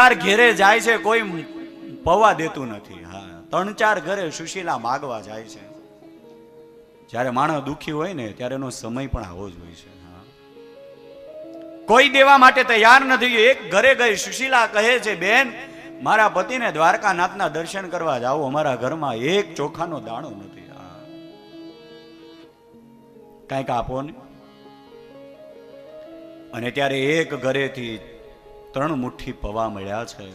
ચાર ઘેરે જાય છે, કોઈ પવા દેતું નથી. હા, ત્રણ ચાર ઘરે સુશીલા માગવા જાય છે. જ્યારે માણસ દુખી હોય ને, ત્યારે એનો સમય પણ આવો જ હોય છે. કોઈ દેવા માટે તૈયાર નથી. એક ઘરે ગઈ સુશીલા કહે છે, બેન, મારા પતિને દ્વારકાનાથના દર્શન કરવા જાઓ. અમારા ઘરમાં એક ચોખાનો દાણો નથી. કાંઈક આપો ને. અને ત્યારે એક ઘરેથી ત્રણ મુઠ્ઠી પવા મળ્યા છે.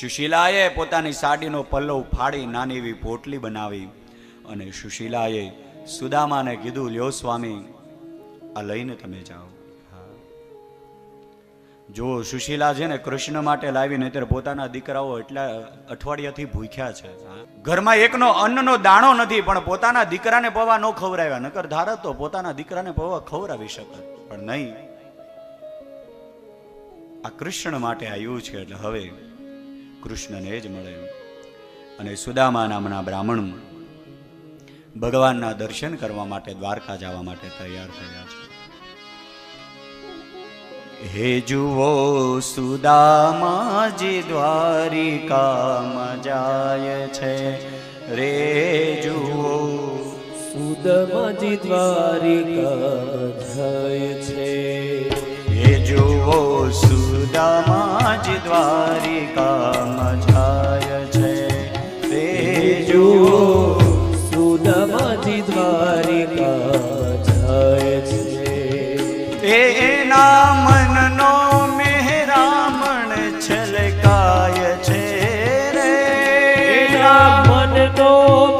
સુશીલાએ પોતાની સાડીનો પલ્લવ ફાડી નાની એવી પોટલી બનાવી અને સુશીલાએ સુદામાને કીધું, લ્યો સ્વામી, આ લઈને તમે જાઓ. જો સુશીલા છે ને કૃષ્ણ માટે લાવી નહીતર પોતાના દીકરાઓ એટલા અઠવાડિયાથી ભૂખ્યા છે. ઘરમાં એકનો અન્નનો દાણો નથી, પણ પોતાના દીકરાને પવા ન ખવડાવ્યા. નકર ધારત તો પોતાના દીકરાને પવા ખવડાવી શકત. પણ નહીં. આ કૃષ્ણ માટે આવ્યું છે એટલે હવે કૃષ્ણને જ મળે. અને સુદામા નામના બ્રાહ્મણ ભગવાનના દર્શન કરવા માટે દ્વારકા જવા માટે તૈયાર થયા છે. હે જુઓ સુદામાજી દ્વારિકામાં જાય છે. રે જુઓ સુદામાજી દ્વારિકા જાય છે. જુઓ સુદામાજી દ્વારિકામાં જાય છે. તે જુઓ સુદામાજી દ્વારિકા જાય છે. એના મનનો મેહરામણ છલકાય છે રે. એના મનનો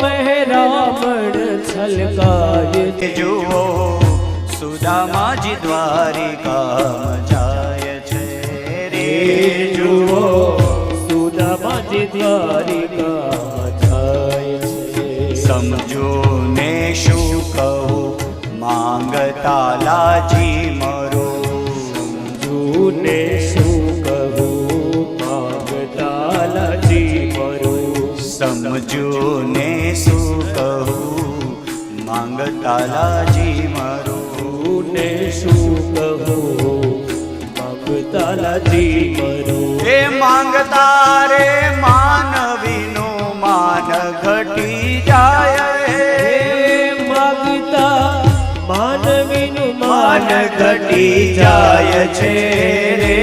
મહેરામણ છલકાય જુઓ સુદામાજી દ્વારિકા જાય છે રે જુઓ. સુદામાજી દ્વારિકા જાય છે. સમજો ને શું કહું? માંગતા લાજી મરો. જૂને શું કહું? માંગતાલાજી મરો. સમજો ને શું કહું? માંગતા લાજી મરો. શું કહું? માંગતાલાજી મરું એ માંગતા રે માનવીનું માન ઘટી જાય. હે માગતા માનવીનું માન ઘટી જાય છે રે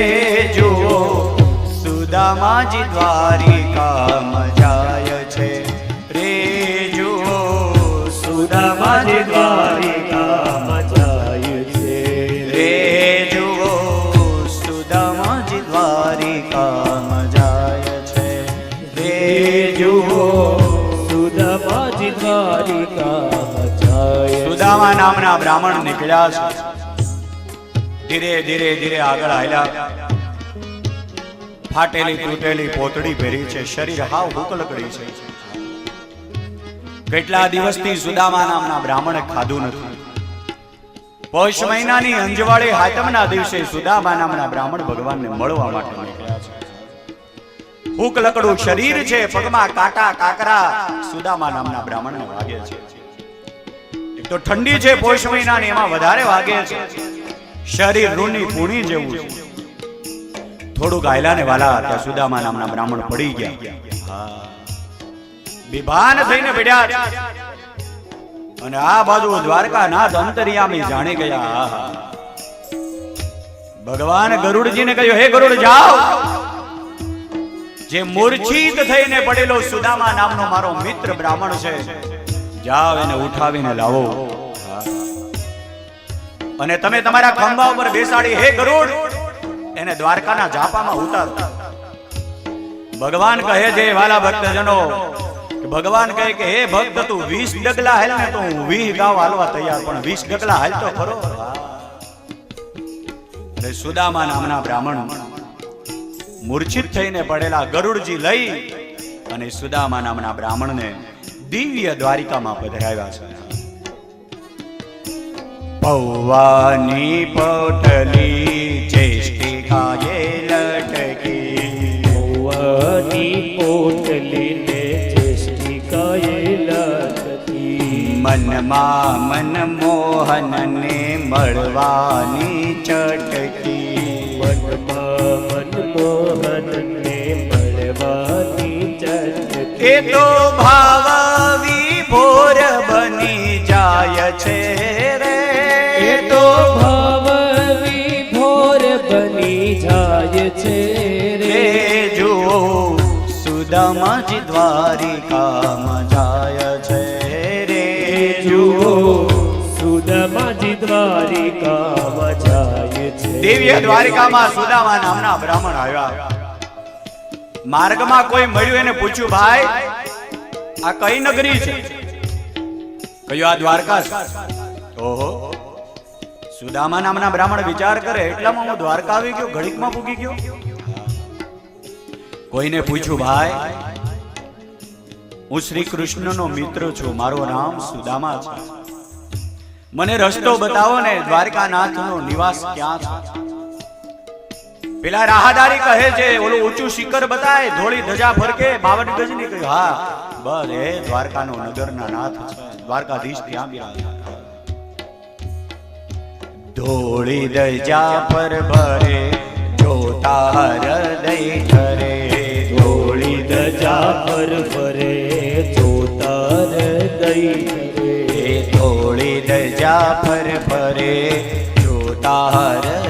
જુઓ. સુદામાજી દ્વારિકામાં નામના બ્રાહ્મણ નીકળ્યા છે. ધીરે ધીરે ધીરે આગળ હાલ્યા ફાટેલી, તૂટેલી પોતડી પહેરી છે. શરીર હાવ હુકલકડી છે. કેટલા દિવસથી સુદામા નામના બ્રાહ્મણે ખાધું નથી. પોષ મહિનાની અંજવાળી હાતમના દિવસે સુદામા નામના બ્રાહ્મણ ભગવાનને મળવા માટે નીકળ્યા છે. હુક લકડું શરીર છે, પગમાં કાટા, કાકરા સુદામા નામના બ્રાહ્મણને વાગે છે. તો ઠંડી છે, પોષ મહિનાની, એમાં વધારે વાગે છે. શરીર રૂની પૂણી જેવું છે. થોડુંક આયલા ને વાલા હતા, સુદામા નામના બ્રાહ્મણ પડી ગયા. વિભાન થઈને પડ્યા અને આ બાજુ દ્વારકા નાથ અંતરિયામી જાણી ગયા. ભગવાન ગરુડજીને કહ્યું, હે ગરુડ, જાઓ. જે મૂર્છિત થઈને પડેલો સુદામા નામનો મારો મિત્ર બ્રાહ્મણ છે જાઓ એને ઉઠાવીને લાવો. અને તમે તમારા ખંભા ઉપર બેસાડી, હે ગરુડ! એને દ્વારકાના જાપામાં ઉતારો. ભગવાન કહે છે, વાલા ભક્તજનો ભગવાન કહે કે, હે ભક્ત, તું વીસ ડગલા હાલ ને તો હું વીસ ગાવ હાલવા તૈયાર, પણ વીસ ડગલા હાલ તો ખરો અરે સુદામા નામના બ્રાહ્મણ મૂર્છિત થઈને પડેલા ગરુડજી લઈ અને સુદામા નામના બ્રાહ્મણને દિવ્ય દ્વારિકામાં પધરાવ્યા છે. પૌવાની પોટલી ચેષ્ટિકાએ લટકી. ભવાની પોટલીને ચેષ્ટિકાએ લટકી. મનમાં મનમોહનને મળવાની ચટકી. મનમાં મનમોહન એ તો ભાવ વિભોર બની જાય છે રે. એ તો ભાવ વિભોર બની જાય છે રે. જો સુદામાજી દ્વારિકામાં જાય છે રે. જુઓ સુદામાજી દ્વારિકામાં જાય છે દિવ્ય દ્વારિકામાં સુદામા નામના બ્રાહ્મણ આવ્યા. માર્ગમાં કોઈ મળ્યું એને પૂછ્યું, ભાઈ, આ કઈ નગરી છે? કયો આ દ્વારકા ઓહો. સુદામા નામના બ્રાહ્મણ વિચાર કરે, એટલામાં હું દ્વારકા આવી ગયો, ઘડીકમાં પૂગી ગયો. કોઈને પૂછ્યું, ભાઈ, હું શ્રી કૃષ્ણનો મિત્ર છું, મારું નામ સુદામા છે. મને રસ્તો બતાવો ને, દ્વારકાનાથનો નિવાસ ક્યાં છે? પેલા રાહદારી કહે છે, ઓલું ઊંચું શિખર બતાય, ધોળી ધજા ફરકે બાવન ગજની કહ્યું, હા, બસ, એ દ્વારકાનો નગરના નાથ દ્વારકાધીશ ત્યાં બિરાજે ધોળી ધજા પર ભરે, જોતા હૃદય ઠરે, ધોળી ધજા પર ભરે, જોતા દઈ એ ધોળી ધજા પર ભરે, જોતા હૃદય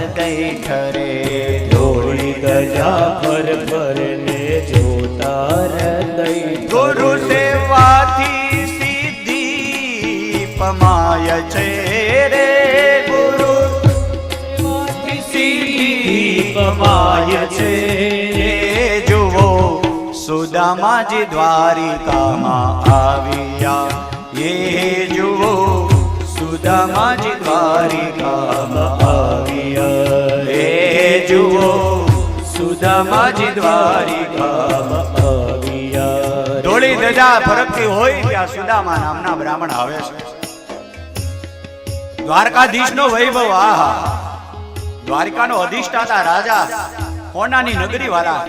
પમાય છે. જુઓ, સુદામાજી દ્વારિકામાં આવ્યા. એ જુઓ, સુદામાજી દ્વારિકામાં આવ્યા. એ જુઓ, સુદામાજી દ્વારિકામાં આવ્યા. ધોળી ધજા ફરકતી હોય ત્યાં સુદામા નામના બ્રાહ્મણ આવે છે. દ્વારકાધીશનો વૈભવ આહા. દ્વારકાનો અધિષ્ઠાતા રાજા. કોનાની નગરી વાળા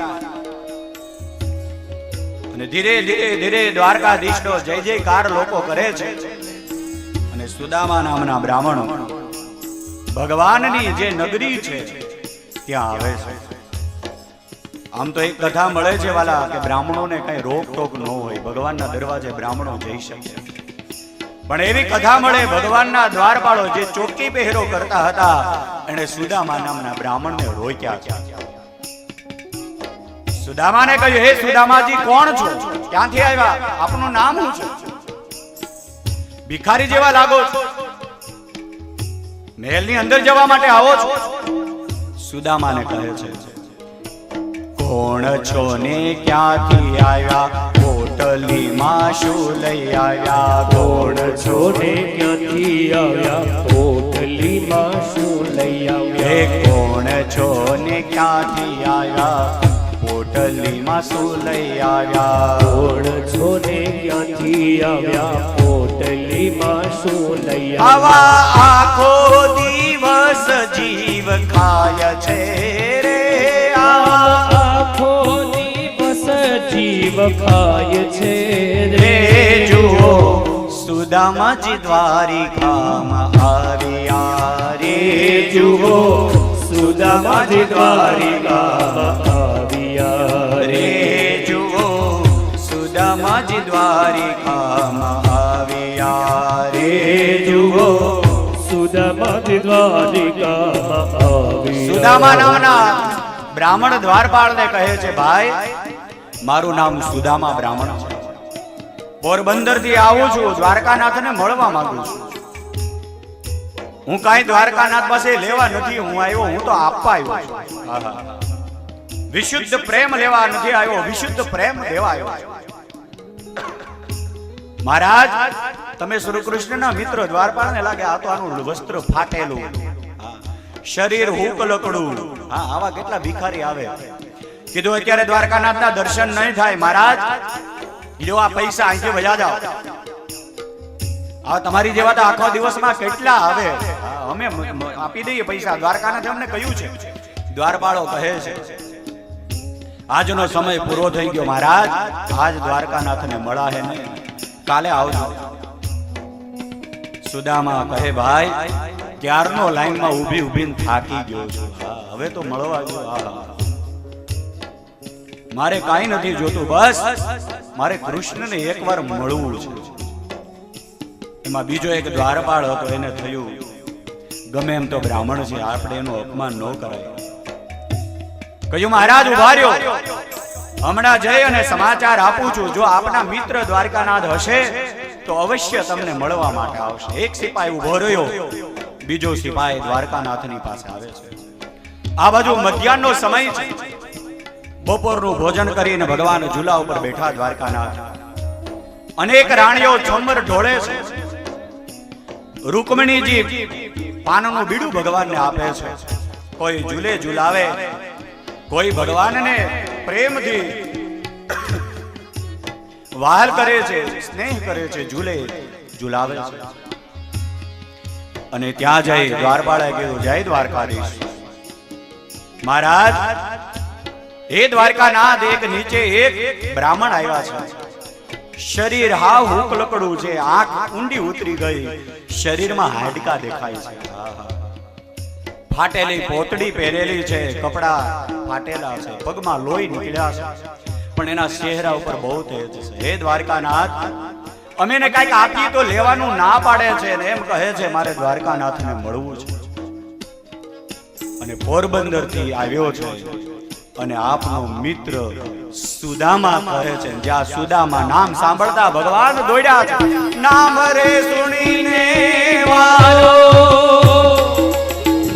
અને ધીરે ધીરે ધીરે દ્વારકાધીશનો જય જયકાર લોકો કરે છે. અને સુદામા નામના બ્રાહ્મણો ભગવાનની જે નગરી છે, ત્યાં આવે છે. આમ તો એક કથા મળે છે વાલા કે બ્રાહ્મણોને કઈ રોક ટોક ન હોય. ભગવાનના દરવાજે બ્રાહ્મણો જઈ શકે. પણ એવી કથા મળે ભગવાનના દ્વારપાળો જે ચોકી પહેરો કરતા હતા એને સુદામા નામના બ્રાહ્મણને રોક્યા. સુદામાને કહ્યું, હે સુદામાજી, કોણ છો? ક્યાંથી આવ્યા? આપનું નામ શું છે? ભિખારી જેવા લાગો છો. મહેલની અંદર જવા માટે આવો છો. સુદામાને કહે છે, કોણ છો ને ક્યાંથી આવ્યા? પોટલીમાં શું લઈ આવ્યા? કોણ છો ને ક્યાંથી આવ્યા? પોટલીમાં શું લઈ હે આવ્યા કોણ છો ને ક્યાંથી આવ્યા? પોટલીમાં શું લઈ આવ્યા? કોણ છો ને ક્યાંથી આવ્યા? પોટલીમાં શું લઈ આવા આખો દિવસ જીવ ખાય છે રે. આખો દિવસ જીવ ખાય છે રે જુઓ સુદામાજી દ્વારિકામાં આવ્યા. રે જુઓ સુદામાજી દ્વારિકામાં સુદામાજી દ્વારિકામાં આવ્યા રે જુઓ સુદામાજી દ્વારિકામાં આવ્યા સુદામા નામના બ્રાહ્મણ દ્વારપાળને કહે છે ભાઈ મારું નામ સુદામા બ્રાહ્મણ છે. પોરબંદરથી આવું છું દ્વારકાનાથ ને મળવા માંગુ છું. હું કાંઈ દ્વારકાનાથ પાસે લેવા નથી હું આવ્યો હું તો આપવા આવ્યો છું. વિશુદ્ધ પ્રેમ લેવા નથી આવ્યો વિશુદ્ધ પ્રેમ દેવા આવ્યો મહારાજ, તમે શ્રી કૃષ્ણના મિત્ર દ્વારપાળને લાગે આ તો આનું વસ્ત્ર ફાટેલું. શરીર હુક લકડું હા, આવા કેટલા ભિખારી આવે. કીધું અત્યારે દ્વારકાનાથના દર્શન નહીં થાય, મહારાજ. જો આ પૈસા અહીંથી વજા જાઓ. આ તમારી જેવા તો આખો દિવસમાં કેટલા આવે. અમે આપી દઈએ પૈસા. દ્વારકાનાથે અમને કહ્યું છે. દ્વારપાળો કહે છે, આજનો સમય પૂરો થઈ ગયો, મહારાજ. આજ દ્વારકાનાથને મળા હે નહીં. કાલે આવજો સુદામા કહે, ભાઈ, ક્યારનો લાઈનમાં ઊભી ઊભીને થાકી ગયો છું? હવે તો મળવા જો મારે કાંઈ નથી જોતું, બસ મારે કૃષ્ણને એકવાર મળવું છે. એમાં બીજો એક દ્વારપાળ હતો, એને થયું, ગમે એમ તો બ્રાહ્મણ છે આપણે એનું અપમાન ન કરાય. કહ્યું, મહારાજ, ઊભા રહ્યો. હમણાં જઈ અને સમાચાર આપું છું. જો આપના મિત્ર દ્વારકાનાથ હશે, તો અવશ્ય તમને મળવા માટે આવશે. એક સિપાહી ઊભો રહ્યો. બીજો સિપાહી દ્વારકાનાથની પાસે આવે છે. આ બાજુ મધ્યાહનનો સમય છે. બપોરનું ભોજન કરીને ભગવાન ઝૂલા ઉપર બેઠા દ્વારકાનાથ. અનેક રાણીઓ છમર ઢોળે છે. રૂકમણીજી પાનનું બીડું ભગવાનને આપે છે. કોઈ ઝૂલે ઝૂલાવે કોઈ ભગવાનને પ્રેમથી વહાલ કરે છે, સ્નેહ કરે છે, ઝૂલે, ઝુલાવે છે. અને ત્યાં જઈ દ્વારપાળાએ કીધું, જય દ્વારકાધીશ. મહારાજ એ દ્વારકાનાથ, એક નીચે એક બ્રાહ્મણ આવ્યા છે. શરીર હાવ હુક લકડું છે, આંખ ઊંડી ઉતરી ગઈ. શરીરમાં હાડકા દેખાય છે. ફાટેલી પોતડી પહેરેલી છે કપડા ફાટેલા છે પગમાં લોહી નીકળ્યા છે. પણ એના ચહેરા ઉપર બહુ તેજ છે. હે દ્વારકાનાથ અમે ને કંઈક આપીએ તો લેવાનું ના પાડે છે ને એમ કહે છે મારે દ્વારકાનાથને મળવું છે. અને પોરબંદરથી આવ્યો છે અને આપનો મિત્ર સુદામા કહે છે જ્યાં સુદામા નામ સાંભળતા ભગવાન દોડ્યા છે. નામ રે સુણીને વાલો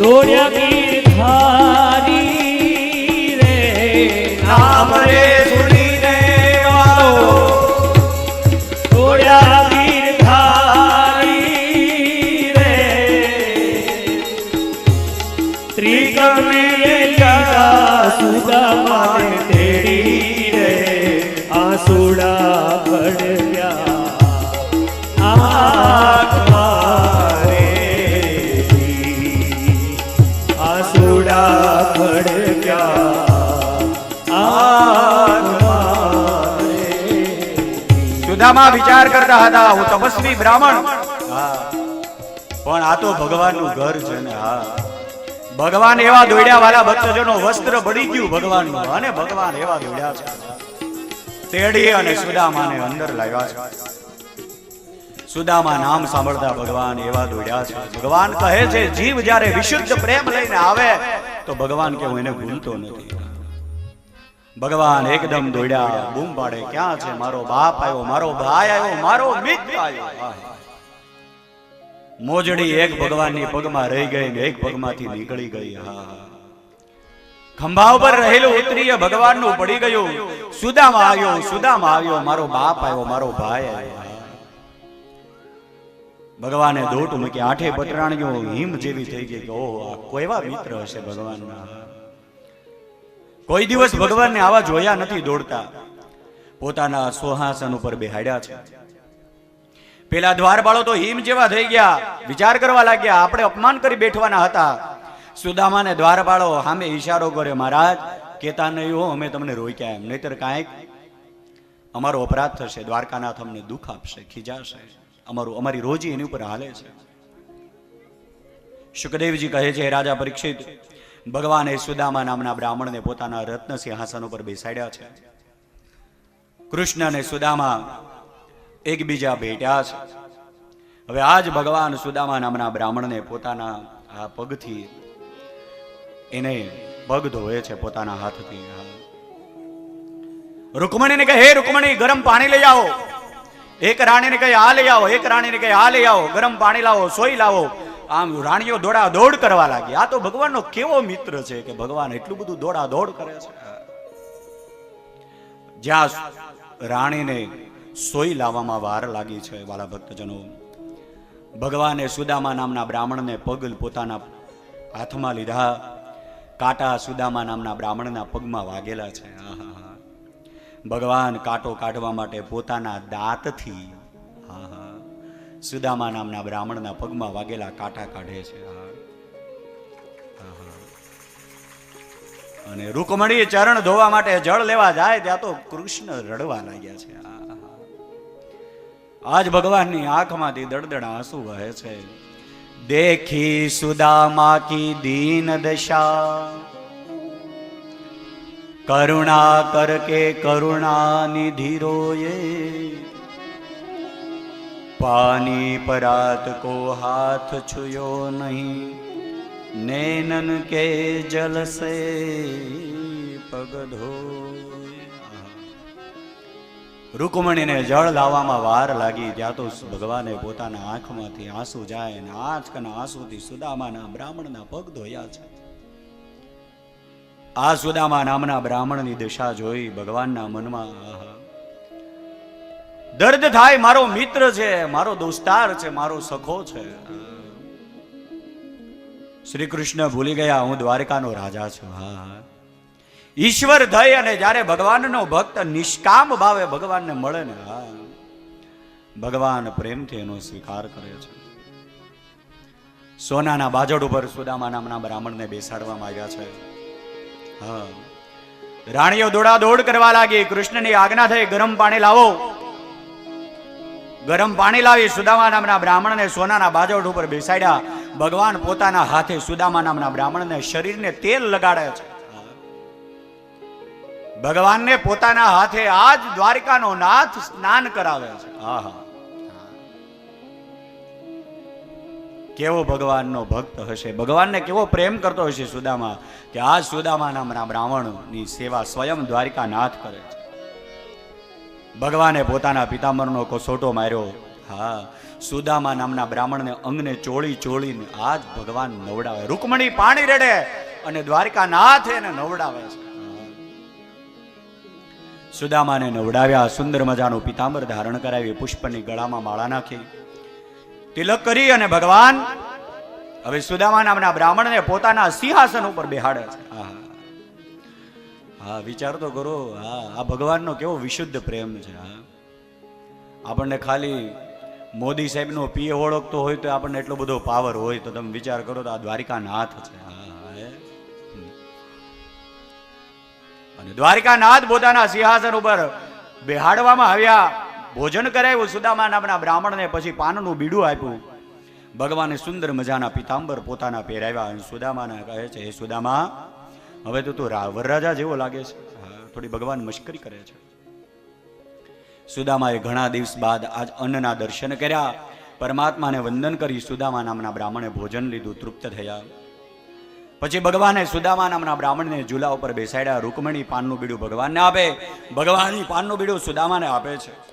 દોડ્યા ગીરધારી વિચાર કરતા હતા, હું તપસ્વી બ્રાહ્મણ. પણ આ તો ભગવાનનું ઘર છે ને, હા. ભગવાન એવા દોડ્યા વાળા ભક્તજનો વસ્ત્ર બળી ગયું ભગવાનનું, અને ભગવાન એવા દોડ્યા છે. તેડી અને સુદામાને અંદર લાવ્યા છે. સુદામા નામ સાંભળતા ભગવાન એવા દોડ્યા છે. ભગવાન કહે છે, જીવ જ્યારે વિશુદ્ધ પ્રેમ લઈને આવે, તો ભગવાન કે હું એને ભૂલતો નથી. ભગવાન એકદમ દોડ્યા, બૂમ પાડે, ક્યાં છે મારો બાપ આવ્યો? મારો ભાઈ આવ્યો? મારો મિત્ર આવ્યો? મોજડી એક ભગવાનની પગમાં રહી ગઈ ને એક પગમાંથી નીકળી ગઈ, હા. ખંભા ઉપર રહેલું ઉતરીએ ભગવાનનું પડી ગયું. સુદામાં આવ્યો સુદામાં આવ્યો, મારો બાપ આવ્યો, મારો ભાઈ આવ્યો. ભગવાને દોટ મૂકી આઠે પતરાણીઓ હિમ જેવી થઈ ગઈ કે, ઓહો, આ કોઈવા મિત્ર હશે ભગવાનના? કોઈ દિવસ ભગવાનને આવા જોયા નથી દોડતા. પોતાના સોહાસન ઉપર બેહાડ્યા છે. પેલા દ્વારબાળો તો હિમ જેવા થઈ ગયા. વિચાર કરવા લાગ્યા, આપણે અપમાન કરી બેઠવાના હતા. સુદામાને દ્વારબાળો સામે ઈશારો કર્યો મહારાજ. કેતા નહીં હો, અમે તમને રોક્યા એમ. નહીતર કાંઈક અમારો અપરાધ થશે. દ્વારકાનાથ અમને દુઃખ આપશે, ખીજાશે. અમારું, અમારી રોજી એની ઉપર હાલે છે. સુખદેવજી કહે છે રાજા પરીક્ષિત ભગવાને સુદામા નામના બ્રાહ્મણને પોતાના રત્ન સિંહાસન ઉપર બેસાડ્યા છે. કૃષ્ણ અને સુદામા એકબીજા ભેટ્યા છે. હવે આજ ભગવાન સુદામા નામના બ્રાહ્મણને પોતાના આ પગથી એને પગ ધોવે છે પોતાના હાથથી. રૂકમણીને કહે, હે રૂકમણી, ગરમ પાણી લઈ આવો. એક રાણીને કહે, આ લઈ આવો. એક રાણીને કહે, આ લઈ આવો. ગરમ પાણી લાવો સોઈ લાવો. આમ રાણીઓ દોડા દોડ કરવા લાગી. આ તો ભગવાનનો કેવો મિત્ર છે કે ભગવાન એટલું બધું દોડા દોડ કરે છે. જ્યાં રાણીને સોઈ લાવવામાં વાર લાગી છે વાલા ભક્તજનો. ભગવાને સુદામા નામના બ્રાહ્મણને પગ પોતાના હાથમાં લીધા. કાંટા સુદામા નામના બ્રાહ્મણના પગમાં વાગેલા છે. ભગવાન કાંટો કાઢવા માટે પોતાના દાંતથી સુદામા નામના બ્રાહ્મણના પગમાં વાગેલા કાંટા કાઢે છે. અને રૂકમણી ચરણ ધોવા માટે જળ લેવા જાય ત્યાં તો કૃષ્ણ રડવા લાગ્યા છે. આજ ભગવાનની આંખમાંથી દળદળ આંસુ વહે છે. દેખી સુદામા કી દીન દશા. કરુણા કર કે કરુણા નિધિરોએ પાની પરાત કો હાથ છુયો નહીં. નૈનન કે જલ પગ ધો રૂકમણીને જળ લાવવામાં વાર લાગી. ત્યાં તો ભગવાને પોતાના આંખમાંથી આંસુ જાય અને આંચકના આંસુથી સુદામાના બ્રાહ્મણના પગ ધોયા છે. આ સુદામા નામના બ્રાહ્મણની દિશા જોઈ ભગવાનના મનમાં આહા. દર્દ થાય, મારો મિત્ર છે, મારો દોસ્તાર છે, મારો સખો છે. શ્રી કૃષ્ણ ભૂલી ગયા, હું દ્વારકાનો રાજા છું, હા ઈશ્વર થઈ અને જ્યારે ભગવાનનો ભક્ત નિષ્કામ ભાવે ભગવાનને મળે ને, હા ભગવાન પ્રેમથી એનો સ્વીકાર કરે છે. સોનાના બાજડ ઉપર સુદામા નામના બ્રાહ્મણને બેસાડવામાં આવ્યા છે. હા. રાણીઓ દોડા દોડ કરવા લાગી, કૃષ્ણની આજ્ઞા થઈ, ગરમ પાણી લાવો. ગરમ પાણી લાવી સુદામા નામના બ્રાહ્મણને સોનાના બાજોટ ઉપર બેસાડ્યા. ભગવાન પોતાના હાથે સુદામા નામના બ્રાહ્મણને શરીરને તેલ લગાડે છે. ભગવાનને પોતાના હાથે આજ દ્વારિકાનો નાથ સ્નાન કરાવે છે. આહા કેવો ભગવાનનો ભક્ત હશે? ભગવાનને કેવો પ્રેમ કરતો હશે સુદામા કે આ સુદામા નામના બ્રાહ્મણની સેવા સ્વયં દ્વારિકાનાથ કરે છે. ભગવાને પોતાના પિતામરનો કસોટો માર્યો. હા, સુદામા નામના બ્રાહ્મણને અંગને ચોળી ચોળીને આજ ભગવાન નવડાવે. રૂકમણી પાણી રેડે અને દ્વારકાનાથ એને નવડાવે છે. સુદામાને નવડાવ્યા, સુંદર મજાનું પિતાંબર ધારણ કરાવી, પુષ્પની ગળામાં માળા નાખી. તિલક કરી અને ભગવાન, હવે સુદામા નામના બ્રાહ્મણને પોતાના સિંહાસન ઉપર બેહાડે છે. આહા. હા, વિચાર તો કરો. હા, આ ભગવાનનો કેવો વિશુદ્ધ પ્રેમ છે, હા. આપણને ખાલી મોદી સાહેબનો પીએ ઓળખતો હોય તો આપણને એટલો બધો પાવર હોય તો તમે વિચાર કરો તો આ દ્વારિકાનાથ છે અને દ્વારિકાનાથ પોતાના સિંહાસન ઉપર બેહાડવામાં આવ્યા, ભોજન કરાવ્યું સુદામા નામના બ્રાહ્મણને પછી પાનનું બીડું આપ્યું. ભગવાને સુંદર મજાના પિતાંબર પોતાના પહેરાવ્યા અને સુદામાને કહે છે, હે સુદામા હવે તો તું વરરાજા જેવો લાગે છે. થોડી ભગવાન મશ્કરી કરે છે. સુદામાએ ઘણા દિવસ બાદ આજ અન્નના દર્શન કર્યા. પરમાત્માને વંદન કરી સુદામા નામના બ્રાહ્મણે ભોજન લીધું, તૃપ્ત થયા. પછી ભગવાને સુદામા નામના બ્રાહ્મણને ઝૂલા ઉપર બેસાડ્યા. રૂકમણી પાનનું બીડું ભગવાનને આપે. ભગવાનની પાનનું બીડું સુદામાને આપે છે.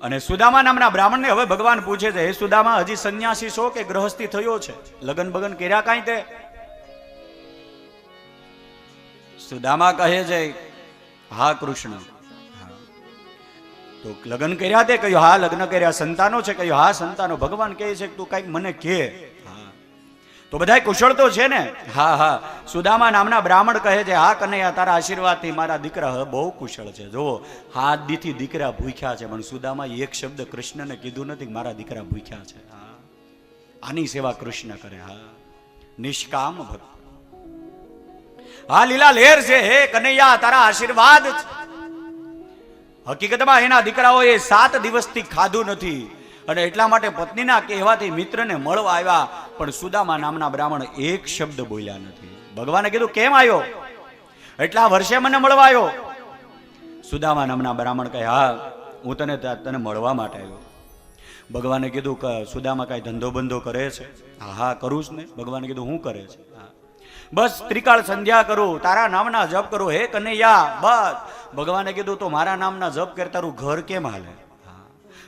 અને સુદામા નામના બ્રાહ્મણને હવે ભગવાન પૂછે છે, હે સુદામા, હજી સંન્યાસી છો કે ગ્રહસ્થી થયો છે? લગન બગન કર્યા કાંઈ તે? સુદામા કહે છે, હા, કૃષ્ણ. તો લગ્ન કર્યા તે કહ્યું, હા, લગ્ન કર્યા. સંતાનો છે, કહ્યું, હા, સંતાનો. ભગવાન કહે છે તું કંઈક મને કે. હા. તો બધાય કુશળ તો છે ને? હા હા. સુદામા નામના બ્રાહ્મણ કહે છે, હા, કનૈયા, તારા આશીર્વાદથી મારા દીકરા બહુ કુશળ છે. જુઓ હાથ દીથી દીકરા ભૂખ્યા છે, પણ સુદામા એક શબ્દ કૃષ્ણને કીધું નથી મારા દીકરા ભૂખ્યા છે. આની સેવા કૃષ્ણ કરે, હા. નિષ્કામ ભક્ત. હા લીલા લેર છે, હે કનૈયા, તારા આશીર્વાદ હકીકતમાં એના દીકરાઓએ સાત દિવસથી ખાધું નથી અને એટલા માટે પત્નીના કહેવાથી મિત્રને મળવા આવ્યા, પણ સુદામા નામના બ્રાહ્મણ એક શબ્દ બોલ્યા નથી. ભગવાને કીધું, કેમ આવ્યો એટલા વર્ષે મને મળવા આવ્યો. સુદામા નામના બ્રાહ્મણ કહે, હા, હું તને તને મળવા માટે આવ્યો. ભગવાને કીધું, કે, સુદામા કાંઈ ધંધો બંધો કરે છે? હા હા, કરું જ ને. ભગવાને કીધું, હું કરે છે? બસ ત્રિકાળ સંધ્યા કરું, તારા નામના જપ કરો, હે કનૈયા, બસ. ભગવાને કીધું, તો મારા નામના જપ કરે, તારું ઘર કેમ હાલે?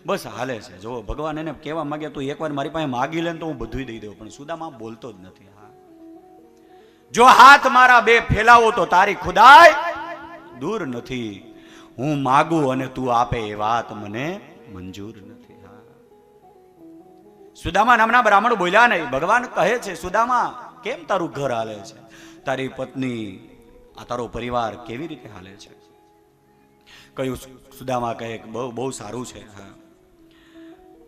બસ હાલે છે. જો ભગવાન એને કહેવા માંગે, તું એકવાર મારી પાસે માગી લે તો હું બધું દઈ દઉં પણ સુદામા બોલતો જ નથી. હા. જો હાથ મારા બે ફેલાવો, તો તારી ખુદાય દૂર નથી. હું માગું અને તું આપે એ વાત મને મંજૂર નથી. હા. સુદામા નામના બ્રાહ્મણ બોલ્યા નહીં. ભગવાન કહે છે, સુદામા કેમ તારું ઘર હાલે છે? તારી પત્ની, આ તારો પરિવાર કેવી રીતે હાલે છે? કયું સુદામા કહે બહુ બહુ સારું છે. હા.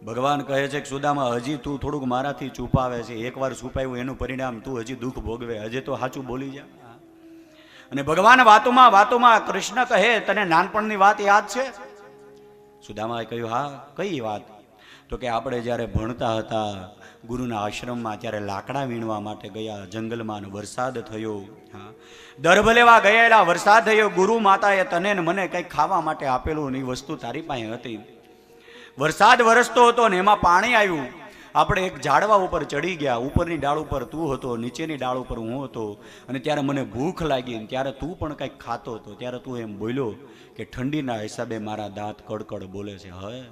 ભગવાન કહે છે કે, સુદામા, હજી તું થોડુંક મારાથી છુપાવે છે. એકવાર છુપાયું એનું પરિણામ તું હજી દુઃખ ભોગવે. હજી તો સાચું બોલી જા. અને ભગવાન વાતોમાં વાતોમાં કૃષ્ણ કહે, તને નાનપણની વાત યાદ છે? સુદામાએ કહ્યું, હા, કઈ વાત? તો કે, આપણે જ્યારે ભણતા હતા ગુરુના આશ્રમમાં ત્યારે લાકડા વીણવા માટે ગયા, જંગલમાં વરસાદ થયો, હા. દર્ભ લેવા ગયેલા વરસાદ થયો, ગુરુ માતાએ તને ને મને કંઈક ખાવા માટે આપેલું ને એ વસ્તુ તારી પાસે હતી. વરસાદ વરસતો હતો ને એમાં પાણી આવ્યું. આપણે એક ઝાડવા ઉપર ચડી ગયા, ઉપરની ડાળ ઉપર તું હતો, નીચેની ડાળ ઉપર હું હતો. અને ત્યારે મને ભૂખ લાગી ને ત્યારે તું પણ કંઈક ખાતો હતો. ત્યારે તું એમ બોલ્યો કે ઠંડીના હિસાબે મારા દાંત કડકડ બોલે છે હવે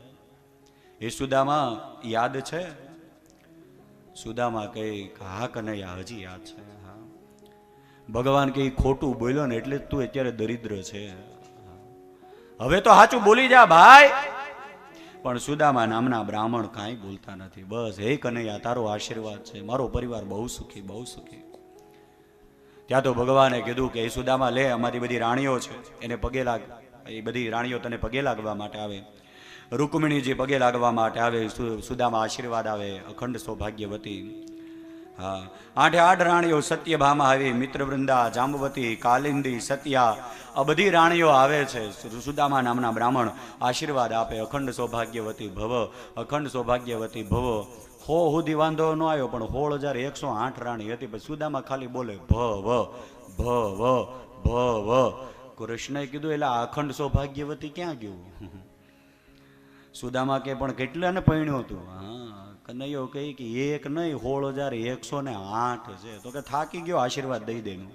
એ સુદામાં યાદ છે? સુદામાં કઈ હા કનૈયા હજી યાદ છે. ભગવાન કે ખોટું બોલ્યો ને એટલે તું અત્યારે દરિદ્ર છે. હવે તો સાચું બોલી જા ભાઈ. પણ સુદામા નામના બ્રાહ્મણ કાંઈ બોલતા નથી. બસ, હે કનૈયા તારો આશીર્વાદ છે. મારો પરિવાર બહુ સુખી બહુ સુખી. ત્યાં તો ભગવાને કીધું કે એ સુદામા, લે, અમારી બધી રાણીઓ છે. એને પગે લાગ, એ બધી રાણીઓ તને પગે લાગવા માટે આવે. રૂકમિણીજી પગે લાગવા માટે આવે સુદામા આશીર્વાદ આવે, અખંડ સૌભાગ્યવતી. હા, આઠે આઠ રાણીઓ સત્યભામા આવી, મિત્રવૃંદા, જાંબવતી, કાલિંદી, સત્યા, આ બધી રાણીઓ આવે છે સુદામા નામના બ્રાહ્મણ, આશીર્વાદ આપે, અખંડ સૌભાગ્યવતી ભવ, અખંડ સૌભાગ્યવતી ભવ. હો સુધી વાંધો ન આવ્યો, પણ હોળ હજાર એકસો આઠ રાણી હતી પછી સુદામા ખાલી બોલે ભ વ ભ વ ભ વ કૃષ્ણએ કીધું એટલે અખંડ સૌભાગ્યવતી ક્યાં ગયું? સુદામા કે પણ કેટલાને પૈણ્યું હતું? હા કનૈયો કહે કે એક નહીં સોળ હજાર એકસો ને આઠ છે. તો કે થાકી ગયો આશીર્વાદ દઈ દેનું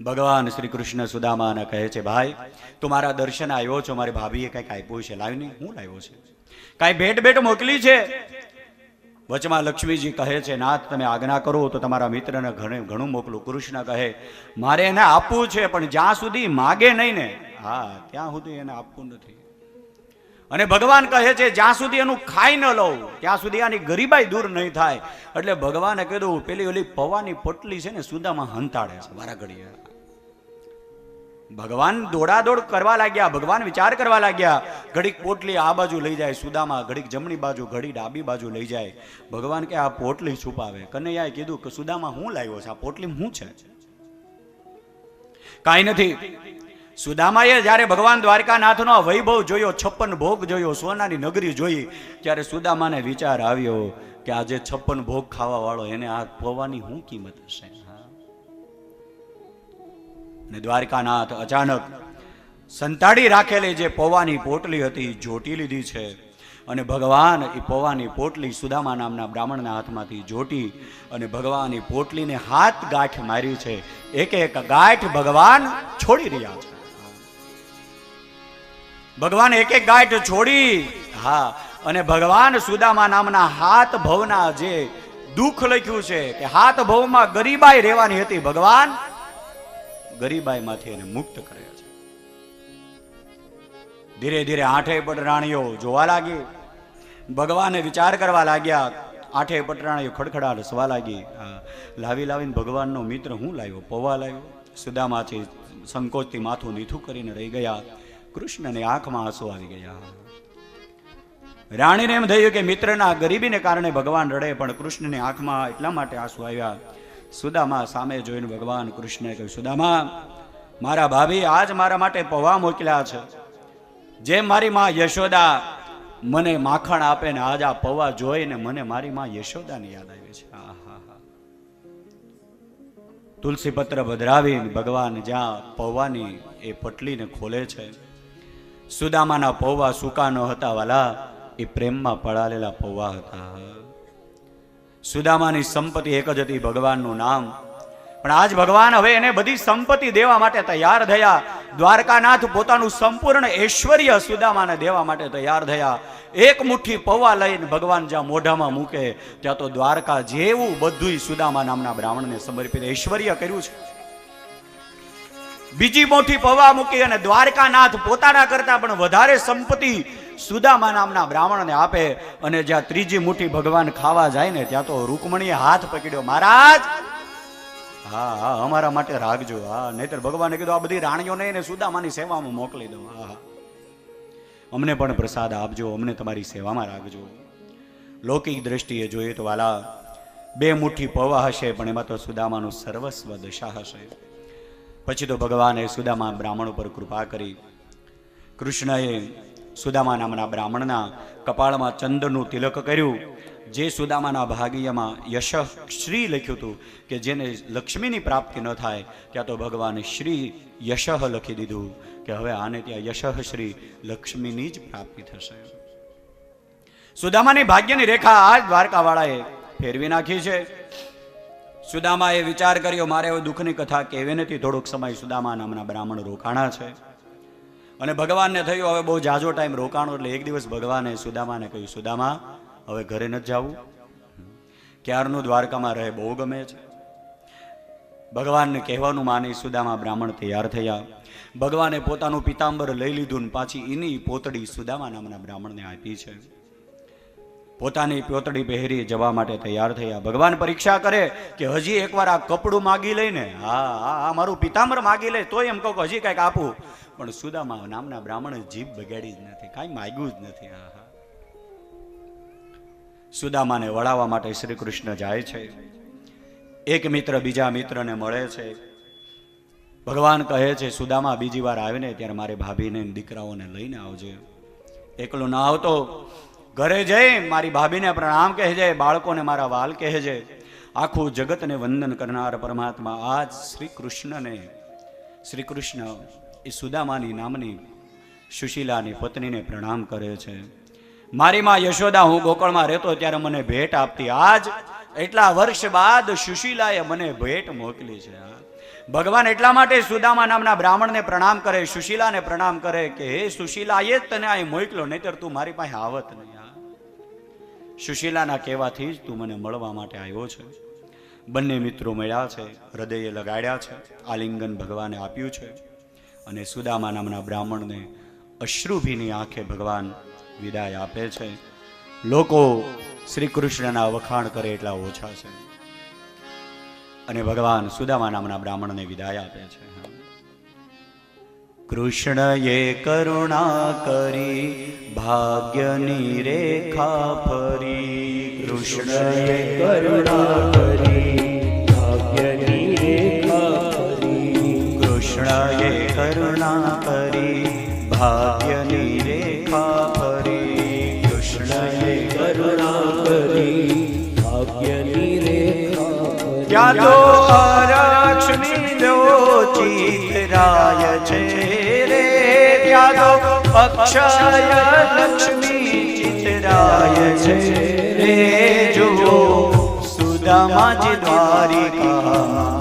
ભગવાન શ્રી કૃષ્ણ સુદામાને કહે છે ભાઈ તું મારા દર્શન આવ્યો છો મારી ભાભીએ કંઈક આપ્યું છે. લાવીને હું લાવ્યો છે? કાંઈ ભેટ ભેટ મોકલી છે? વચમાં લક્ષ્મીજી કહે છે, નાથ, તમે આજ્ઞા કરો તો તમારા મિત્રને ઘણે ઘણું મોકલું. કૃષ્ણ કહે, મારે એને આપવું છે, પણ જ્યાં સુધી માગે નહીં ને. હા, ત્યાં સુધી એને આપવું નથી. અને ભગવાન કહે છે, જ્યાં સુધી એનું ખાઈ ન લઉં, ત્યાં સુધી આની ગરીબાઈ દૂર નહીં થાય. એટલે ભગવાને કીધું, પેલી ઓલી પવાની પોટલી છે ને, સુદામાં હંતાડે છે, મારા ઘડીએ. ભગવાન દોડાદોડ કરવા લાગ્યા, ભગવાન વિચાર કરવા લાગ્યા. ઘડીક પોટલી આ બાજુ લઈ જાય સુદામા, ઘડીક જમણી બાજુ ઘડી ડાબી બાજુ લઈ જાય. ભગવાન કે આ પોટલી છુપાવે. કનૈયાએ કીધું કે સુદામા, હું લાવ્યો છે? આ પોટલી હું છે? કાંઈ નથી. સુદામાએ જ્યારે ભગવાન દ્વારકાનાથનો વૈભવ જોયો, છપ્પન ભોગ જોયો, સોનાની નગરી જોઈ, ત્યારે સુદામાને વિચાર આવ્યો કે આજે છપ્પન ભોગ ખાવા વાળો એને આ પવાની શું કિંમત હશે? ને દ્વારકાનાથ અચાનક સંતાડી રાખેલી જે પૌવાની પોટલી હતી, જોટી લીધી છે. અને ભગવાન એ પૌવાની પોટલી સુદામા નામના બ્રાહ્મણના હાથમાંથી જોટી અને ભગવાન એ પોટલીને હાથ ગાંઠ મારી છે. એક એક ગાંઠ ભગવાન છોડી રહ્યા છે. ભગવાન એક એક ગાંઠ છોડી, હા, અને ભગવાન સુદામા નામના હાથ ભવના જે દુઃખ લખ્યું છે કે હાથ ભવમાં ગરીબાઈ રહેવાની હતી ભગવાન ગરીબાઈમાંથી એને મુક્ત કરે છે. ધીરે ધીરે આઠે પટરાણીઓ જોવા લાગી. ભગવાને વિચાર કરવા લાગ્યા, આઠે પટરાણીઓ ખડખડાટ હસવા લાગી. લાવી લાવીને ભગવાનનો મિત્ર હું લાવ્યો? પૌવા લાવ્યો? સુદામાથી સંકોચથી માથું નીથું કરીને રહી ગયા. કૃષ્ણને આંખમાં આંસુ આવી ગયા. રાણીને એમ થયું કે મિત્રના ગરીબીને કારણે ભગવાન રડે, પણ કૃષ્ણની આંખમાં એટલા માટે આંસુ આવ્યા સુદામા સામે જોઈને ભગવાન કૃષ્ણએ કહ્યું, સુદામા, મારા ભાભી આજ મારા માટે પૌવા મોકલ્યા છે. જેમ મારી માં યશોદા મને માખણ આપે ને આજ આ પૌવા જોઈને મને મારી માં યશોદાની યાદ આવી છે. તુલસી પત્ર ભદ્રાવીને ભગવાન જ્યાં પૌવાની એ પટલીને ખોલે છે, સુદામાના પૌવા સુકાનો હતા વાલા, એ પ્રેમમાં પડાલેલા પૌવા હતા. સુદામાની સંપત્તિ એક જ હતી ભગવાનનું નામ. પણ આજ ભગવાન હવે એને બધી સંપત્તિ દેવા માટે તૈયાર થયા. દ્વારકાનાથ પોતાનું સંપૂર્ણ ઐશ્વર્ય સુદામાને દેવા માટે તૈયાર થયા. એક મુઠ્ઠી પૌવા લઈને ભગવાન જ્યાં મોઢામાં મૂકે, ત્યાં તો દ્વારકા જેવું બધુંય સુદામા નામના બ્રાહ્મણને સમર્પિત ઐશ્વર્ય કર્યું છે. બીજી મોટી પવા મૂકી અને દ્વારકાનાથ પોતાના કરતા પણ વધારે સંપત્તિ સુદામા નામના બ્રાહ્મણને આપે અને જ્યાં ત્રીજી મુઠ્ઠી ભગવાન ખાવા જાય ને ત્યાં તો રૂકમણીએ હાથ પકડ્યો, મહારાજ! હા હા, અમારા માટે રાખજો. હા, નહીતર ભગવાને કીધું, આ બધી રાણીઓને એને સુદામાની સેવામાં મોકલી દઉં હા અમને પણ પ્રસાદ આપજો, અમને તમારી સેવામાં રાખજો. લૌકિક દ્રષ્ટિએ જોઈએ તો વાલા, બે મુઠ્ઠી પવા હશે, પણ એમાં તો સુદામાનું સર્વસ્વ દશા હશે. પછી તો ભગવાને સુદામા બ્રાહ્મણ ઉપર કૃપા કરી. કૃષ્ણએ સુદામા નામના બ્રાહ્મણના કપાળમાં ચંદ્રનું તિલક કર્યું, જે સુદામાના ભાગ્યમાં યશશ્રી લખ્યું હતું કે જેને લક્ષ્મીની પ્રાપ્તિ ન થાય, ત્યાં તો ભગવાને શ્રી યશ લખી દીધું કે હવે આને ત્યાં યશશ્રી લક્ષ્મીની જ પ્રાપ્તિ થશે. સુદામાની ભાગ્યની રેખા આ દ્વારકાવાળાએ ફેરવી નાખી છે. સુદામાએ વિચાર કર્યો, મારે હવે દુઃખની કથા કહેવી નથી. થોડોક સમય સુદામા નામના બ્રાહ્મણ રોકાણા છે. અને ભગવાનને થયું, હવે બહુ જાજો ટાઈમ રોકાણો, એટલે એક દિવસ ભગવાને સુદામાને કહ્યું, સુદામા, હવે ઘરે નથી જવું? ક્યારનું દ્વારકામાં રહે બહુ ગમે છે. ભગવાનને કહેવાનું માની સુદામા બ્રાહ્મણ તૈયાર થયા. ભગવાને પોતાનું પિતાંબર લઈ લીધું ને પાછી એની પોતડી સુદામા નામના બ્રાહ્મણને આપી છે. પોતાની પ્યોતળી પહેરી જવા માટે તૈયાર થયા. ભગવાન પરીક્ષા કરે કે હજી એકવાર આ કપડું માગી લઈને, હા આ મારું પિતાંબર માગી લે, તોય એમ કહું હજી કાંઈક આપું. પણ સુદામા નામના બ્રાહ્મણે જીભ બગાડી જ નથી, કાંઈ માગ્યું જ નથી. હા સુદામાને વળાવવા માટે શ્રી કૃષ્ણ જાય છે. એક મિત્ર બીજા મિત્રને મળે છે. ભગવાન કહે છે, સુદામા, બીજી વાર આવીને ત્યારે મારે ભાભીને દીકરાઓને લઈને આવજે. એકલો ના આવતો. ઘરે જઈ મારી ભાભીને પ્રણામ કહેજે, બાળકોને મારા વાલ કહેજે. આખું જગતને વંદન કરનાર પરમાત્મા આજ શ્રી કૃષ્ણને શ્રી કૃષ્ણ એ સુદામાની નામની સુશીલાની પત્નીને પ્રણામ કરે છે. મારી માં યશોદા, હું ગોકળમાં રહેતો ત્યારે મને ભેટ આપતી. આજ એટલા વર્ષ બાદ સુશીલાએ મને ભેટ મોકલી છે. ભગવાન એટલા માટે સુદામા નામના બ્રાહ્મણને પ્રણામ કરે, સુશીલાને પ્રણામ કરે કે, હે સુશીલા, એ જ તને અહીં મોકલો, નહીતર તું મારી પાસે આવત નહીં. સુશીલાના કહેવાથી જ તું મને મળવા માટે આવ્યો છે. બંને મિત્રો મળ્યા છે, હૃદયે લગાડ્યા છે, આલિંગન ભગવાને આપ્યું છે અને સુદામા નામના બ્રાહ્મણને અશ્રુભીની આંખે ભગવાન વિદાય આપે છે. લોકો શ્રી કૃષ્ણના વખાણ કરે એટલા ઓછા છે. અને ભગવાન સુદામા નામના બ્રાહ્મણને વિદાય આપે છે. કૃષ્ણએ કરુણા કરી ભાગ્યની રેખા ફરી કૃષ્ણએ કરુણા કરી ભાગ્યની રેખા ફરી. કૃષ્ણએ કરુણા કરી ભાગ્યની રેખા ફરી કૃષ્ણએ કરુણા કરી ભાગ્યની રેખા. તો અક્ષય લક્ષ્મી ચિતરાય છે. રે જો સુદામાજી દ્વારિકા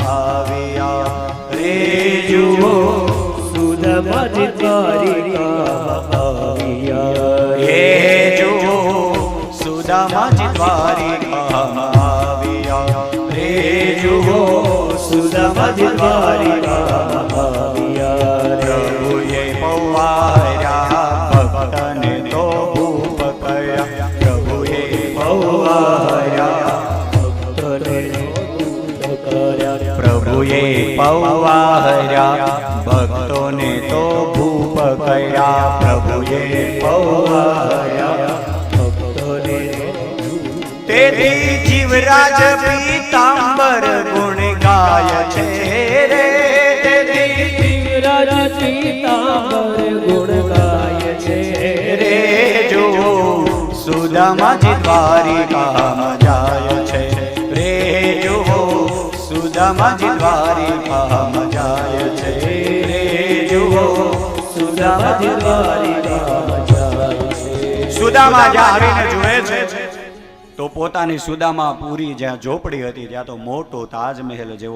આવ્યા. રે જુઓ સુદામાજી દ્વારિકા આવ્યા. રે જુઓ સુદામાજી દ્વારિકા આવ્યા. રે જુઓ સુદામાજી પ્રભુએ પૌવાર્યા, ભક્તને તો ભૂપ કર્યા પ્રભુએ પૌવાર્યા, ભક્તોને તો ભૂપ કર્યા પ્રભુએ પૌવાર્યા, ભક્તોને તેથી જીવરાજ પીતાંબર ગુણ ગાય છે. તો પોતાની સુદામા પૂરી જ્યાં ઝોપડી હતી ત્યાં તો મોટો તાજમહેલ જેવો